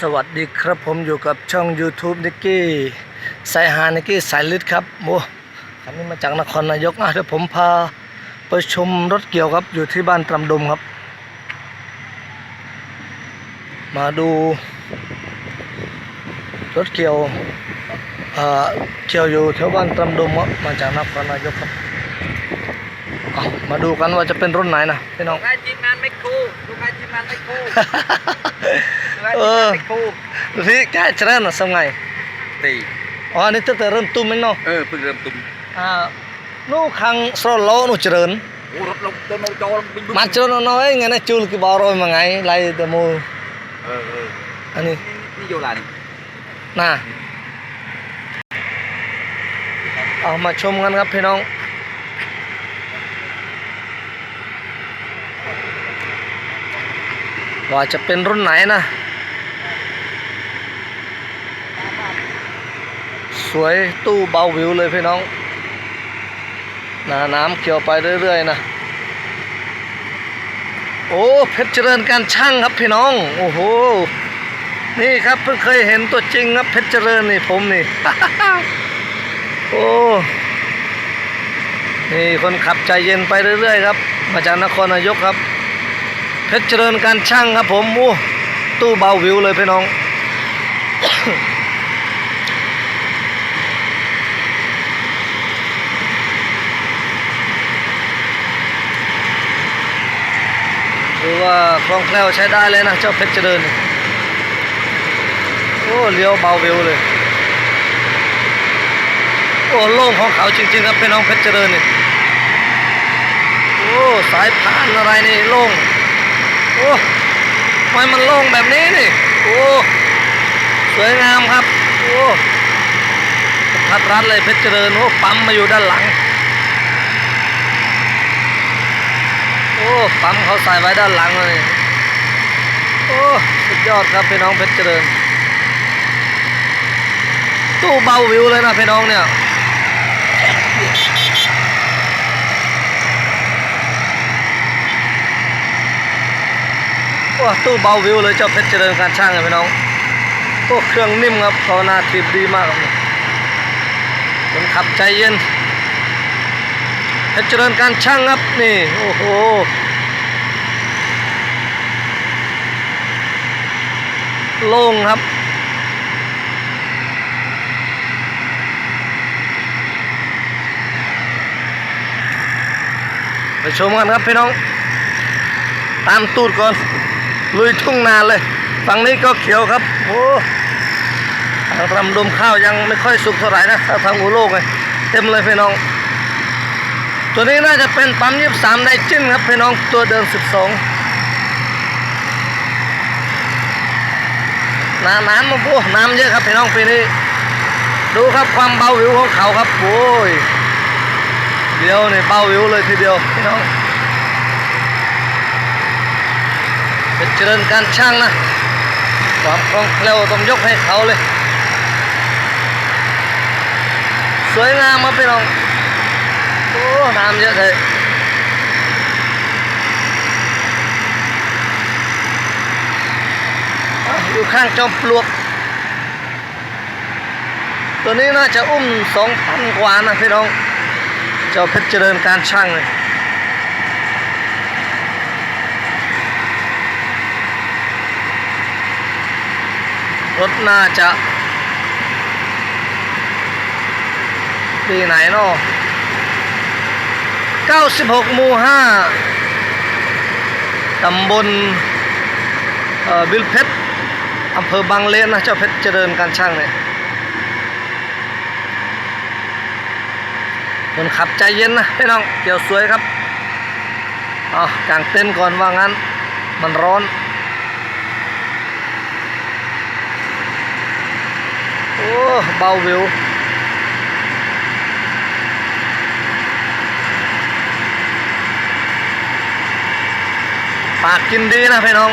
สวัสดีครับผมอยู่กับช่อง YouTube นิกกี้สายหานิกกี้สายลิดครับโอ้คันนี้มาจากนครนายกนะเดี๋ยวผมพาไปชมรถเกี่ยวครับอยู่ที่บ้านตรำดมครับ มาดู รถเกี่ยวเอ่อเกี่ยวอยู่แถวบ้านตรำดมครับมาจากนครนายกครับเอามาดูกันว่าจะเป็นรุ่นไหนนะพี่น้อง ลูกไอ้ทีมงานไม่คู่ลูกไอ้ทีมงานไม่คู่ลู กไอ้เอทีมงาอนไม่คู่พี่แกจะเริ่มนะสมัยดีอ๋ออันนี้ตั้งแต่เริ่มตุ้มไหมเนาะเออเพิ่งเริ่มตุ้มอ่านู่คังโซโลนู่เจริญโอ้รถลงตัวโนจอลบินมาเจริญน้อยไงนะจูลกี่บอรอยมาไงไล่แต่มูเออเอออันนี้นี่โยลานี่น่ะเอามาชมกันครับพี่น้องว่าจะเป็นรุ่นไหนนะ สวยตู้เบาวิวเลยพี่น้องนาน้ำเขียวไปเรื่อยๆนะ โอ้เพชรเจริญการช่างครับพี่น้อง โอ้โห นี่ครับเพิ่งเคยเห็นตัวจริงครับเพชรเจริญนี่ผมนี่ โอ้ นี่คนขับใจเย็นไปเรื่อยๆครับ มาจากนครนายกครับ เพชรเจริญการช่างครับผม โอ้ ตู้เบาวิวเลยพี่น้อง ถือว่าคล่องแคล่วใช้ได้เลยนะ เจ้าเพชรเจริญโอ้เลี้ยวเบาวิวเลย โอ้โล่งของเขาจริงๆครับเป็นน้องเพชรเจริญนี่โอ้สายพานอะไรนี่โล่งโอ้ทำไมมันโล่งแบบนี้นี่โอ้สวยงามครับ โอ้พัดรัดเลยเพชรเจริญโอ้ปั๊มมาอยู่ด้านหลัง โอ้ปั๊มเขาใส่ไว้ด้านหลังเลยโอ้สุดยอดครับพี่น้องเพชรเจริญ ตู้เบาวิวเลยนะพี่น้องเนี่ยว้าตู้เบาวิวเลยเจ้าเพชรเจริญการช่างเลยพี่น้องโอ้เครื่องนิ่มครับเขาหน้าทิพดีมากครับคนขับใจเย็น เจริญการช่างครับนี่โอ้โหโล่งครับไปชมกันครับพี่น้อง ตามตูดก่อน ลุยทุ่งนาเลยฝั่งนี้ก็เขียวครับโอ้ทางรำดมข้าวยังไม่ค่อยสุกเท่าไหร่นะทางอูโลกเลยเต็มเลยพี่น้อง ตัวนี้น่าจะเป็นปั๊มยี่สามไดจิ้นครับพี่น้องตัวเดิมสิบสองน้ำน้ำมาพูน้ำเยอะครับพี่น้องปีนี้ ดูครับความเบาหวิวของเขาครับโอ้ยเดียวเนี่ยเบาวิวเลยทีเดียวพี่น้องเป็นเจริญการช่างนะความคล่องแคล่วต้องยกให้เขาเลย สวยงามครับพี่น้อง โอ้น้ำเยอะเลยอยู่ข้างจอมปลวก ตัวนี้น่าจะอุ้มสองพันกว่านะพี่น้อง เจ้าเพชรเจริญการช่างเลยรถน่าจะปีไหนเนาะ 96 หมู่ 5 ตำบลบิลเพชรอำเภอบางเลนนะ เจ้าเพชรเจริญการช่างเนี่ยคนขับใจเย็นนะพี่น้องเกี่ยวสวยครับอ๋อกางเต็นก่อนว่างั้น มันร้อนโอ้เบาวิว ปากกินดีนะพี่น้อง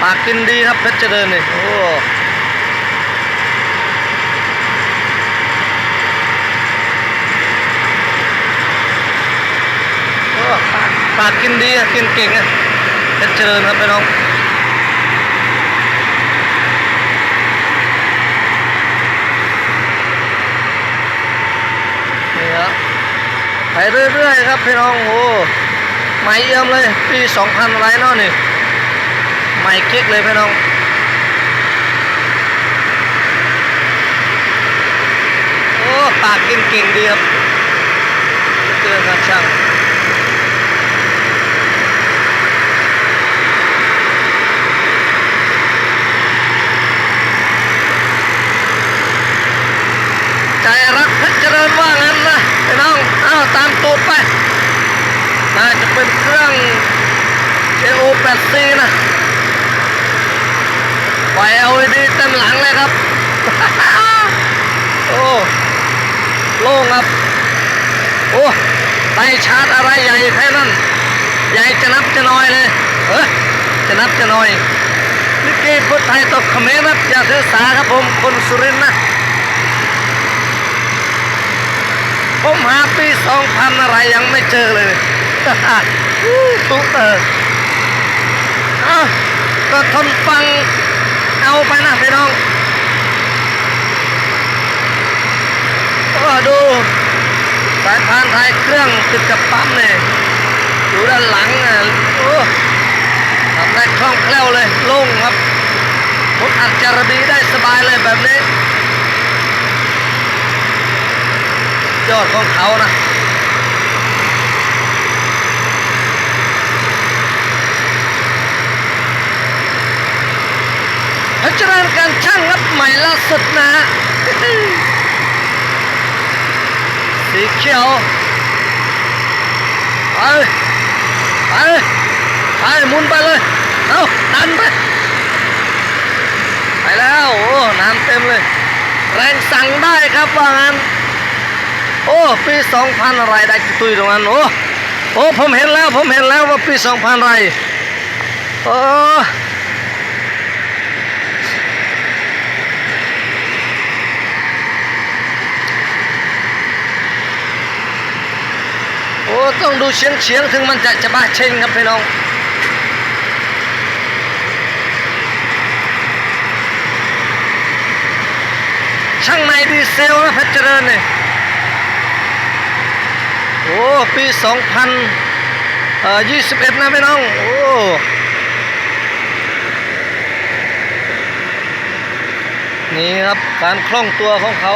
ปากกินดีครับเพชรเจริญนี่โอ้ปากกินดีอะกินเก่งอะเพชรเจริญครับพี่น้อง นี่ครับ ไปเรื่อยๆครับพี่น้องโอ้ใหม่เอี่ยมเลย ปี2000ไรเนาะนี่ใหม่เก๊กเลยพี่น้องโอ้ปากกินเก่งดีครับเตือนครับช่าง ใจรักเพชรเจริญว่างั้นนะพี่น้องเอาตามตูดไป น่าจะเป็นเครื่อง AO 8 C นะไฟ LED เต็มหลังเลยครับ โอ้โล่งครับ โอ้ไฟชาร์จอะไรใหญ่แค่นั้น ใหญ่จะนับจะน้อยเลยเออจะนับจะน้อยลิเกพุทธไทยตกเขมรนะอย่าถือสาครับผมคนสุรินทร์นะผมหาปีสองพันอะไรยังไม่เจอเลย ตุ๊กเตอร์ก็ทนฟังเอาไปนะพี่น้องก็ดูสายพานท้ายเครื่องติดกับปั๊มเนี่ยอยู่ด้านหลังอะโอ้ทำได้คล่องแคล่วเลยโล่งครับผมอัดจารบีได้สบายเลยแบบนี้ ยอดของเขานะ พัชรานการช่างรับใหม่ล่าสุดนะฮะสีเขียวไปไปไปมุนไปเลยเอาดันไปไปแล้วโอ้น้ำเต็มเลย แรงสั่งได้ครับว่างั้นโอ้ปีสองพันอะไรได้กี่ตุยตรงนั้นโอ้โอ้ผมเห็นแล้วผมเห็นแล้วว่าปีสองพันอะไรโอ้ โอ้ต้องดูเฉียงเฉียงถึงมันจะจะบ้าเช่งครับพี่น้องช่างในดีเซลนะเพชรเจริญเนี่ยโอ้ปี2000เอ่อ21นะพี่น้อง โอ้นี่ครับการคล่องตัวของเขา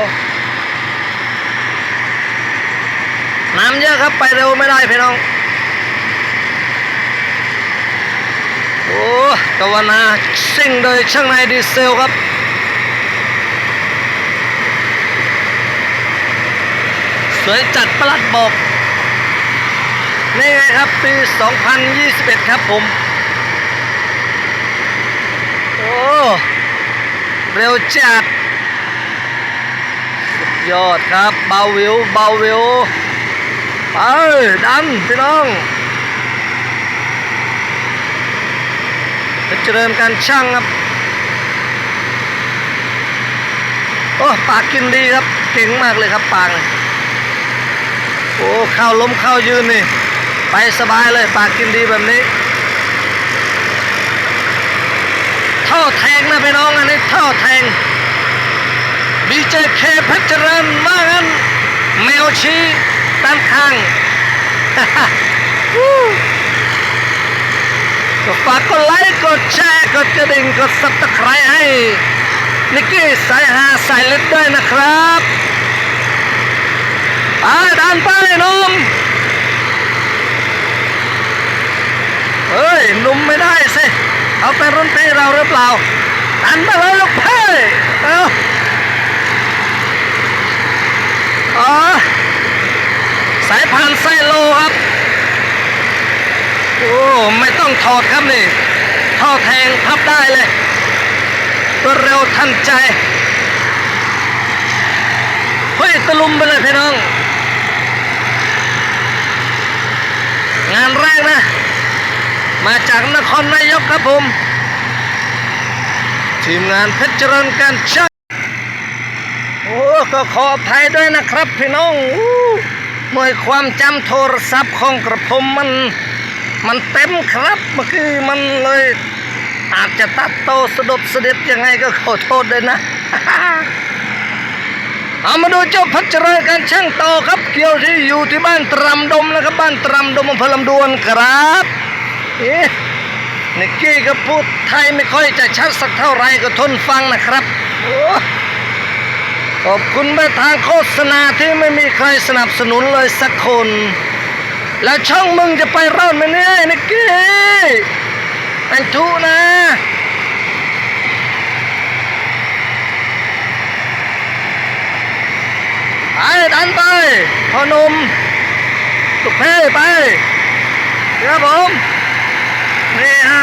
น้ำเยอะครับไปเร็วไม่ได้พี่น้อง โอ้กวนาซิ่งโดยช่างในดีเซลครับสวยจัดประหลัดบอกนี่ไงครับปี 2021 ครับผม โอ้ เร็วจัด ยอดครับ เบาวิว เบาวิว ไปดันพี่น้องเป็นเจริญการช่างครับ โอ้ปากกินดีครับ เก่งมากเลยครับปากเลยโอ้เข้าล้มเข้ายืนนี่ ไปสบายเลยปากกินดีแบบนี้ เท่อแทงนะพี่น้องอันนี้เท่อแทง BJK เพชรเจริญว่างั้นแมวชี้ ด้านข้างก็ฝากกดไลค์กดแชร์กดกระดิ่งกดซับสไครต์ให้นิกกี้สายหาสายเล็ดด้วยนะครับไปดันไปนุ่มเฮ้ยนุ่มไม่ได้สิเขาเป็นรุ่นพี่เราหรือเปล่าดันไปเลยลูกเพ่เอาอ๋อ สายพานไซโลครับ โอ้ ไม่ต้องถอดครับนี่ท่อแทงพับได้เลยรวดเร็วทันใจ เฮ้ยตะลุมไปเลยพี่น้อง งานแรกนะ มาจากนครนายกครับผม ทีมงานเพชรเจริญการช่างโอ้ ก็ขออภัยด้วยนะครับพี่น้องอ หน่วยความจำโทรศัพท์ของกระผมมัน มันเต็มครับเมื่อกี้มันเลย อาจจะตัดโตสะดุดสะด็ดยังไงก็ขอโทษด้วยนะ เอามาดูเจ้าพัชรยการช่างต่อครับ เกี่ยวที่อยู่ที่บ้านตรำดมนะครับ บ้านตรำดมอำเภอลำดวนครับเอ๊ะนิกกี้ก็พูดไทยไม่ค่อยจะชัดสักเท่าไหรก็ทนฟังนะครับโอ้ ขอบคุณไปทางโฆษณาที่ไม่มีใครสนับสนุนเลยสักคน แล้วช่องมึงจะไปรอดไหมเนี่ยนิกกี้ไอ้ทุนะไปดันไปพอนมตุกเพ่ไปครับผมนี่ฮะ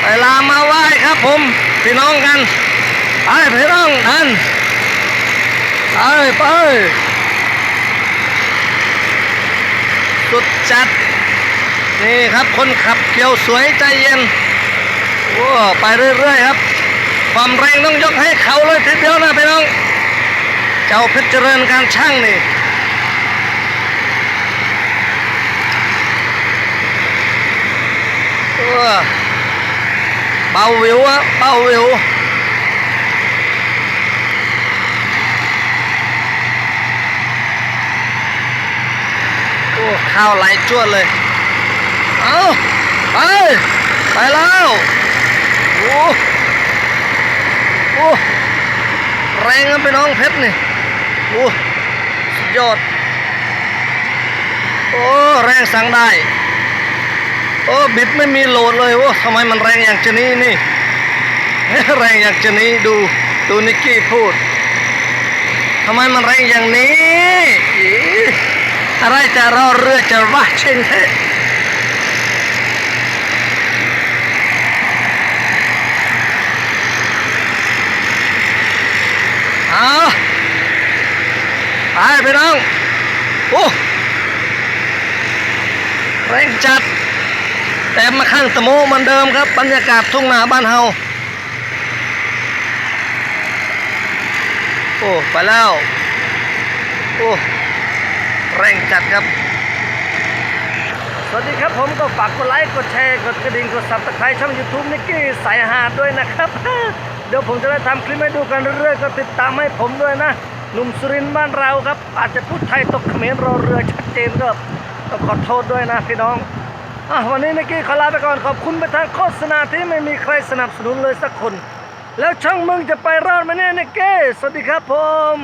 ไปลามาไหว้ครับผม พี่น้องกัน ไปพี่น้องดันไปไปสุดจัด นี่ครับคนขับเกียวสวยใจเย็นโอ้ไปเรื่อยๆครับ ความแรงต้องยกให้เขาเลยทีเดียวนะพี่น้อง เจ้าเพชรเจริญการช่างนี่เออเบาวิวอะเบาวิว ข้าวไหลจวดเลย เอาไปไปแล้วโอ้โอ้แรงนะพี่น้องเพชรนี่โอ้สุดยอด โอ้แรงสั่งได้ โอ้บิดไม่มีโหลดเลยโอ้ทำไมมันแรงอย่างจนี้นี่ แรงอย่างจนี้ดูดูนิกกี้พูดทำไมมันแรงอย่างนี้ อะไรจะรอเรือจะว่าเช่นเทเอาไปพี่น้อง โอ้แรงจัด แต่มาข้างตะโมเหมือนเดิมครับ บรรยากาศทุ่งนาบ้านเฮาโอ้ ไปแล้ว โอ้ แรงจัดครับ สวัสดีครับผมก็ฝากกดไลค์กดแชร์กดกระดิ่งกดซับสไครต์ช่อง YouTube นิกกี้สายหาดด้วยนะครับ เดี๋ยวผมจะได้ทำคลิปให้ดูกันเรื่อยๆ ก็ติดตามให้ผมด้วยนะ หนุ่มสุรินทร์บ้านเราครับ อาจจะพูดไทยตกเขมรรอเรือชัดเจนก็ต้องขอโทษด้วยนะพี่น้องอวันนี้นิกกี้ขอลาไปก่อนขอบคุณไปทางโฆษณาที่ไม่มีใครสนับสนุนเลยสักคน แล้วช่องมึงจะไปรอดไหมเนี่ยนิกกี้สวัสดีครับผม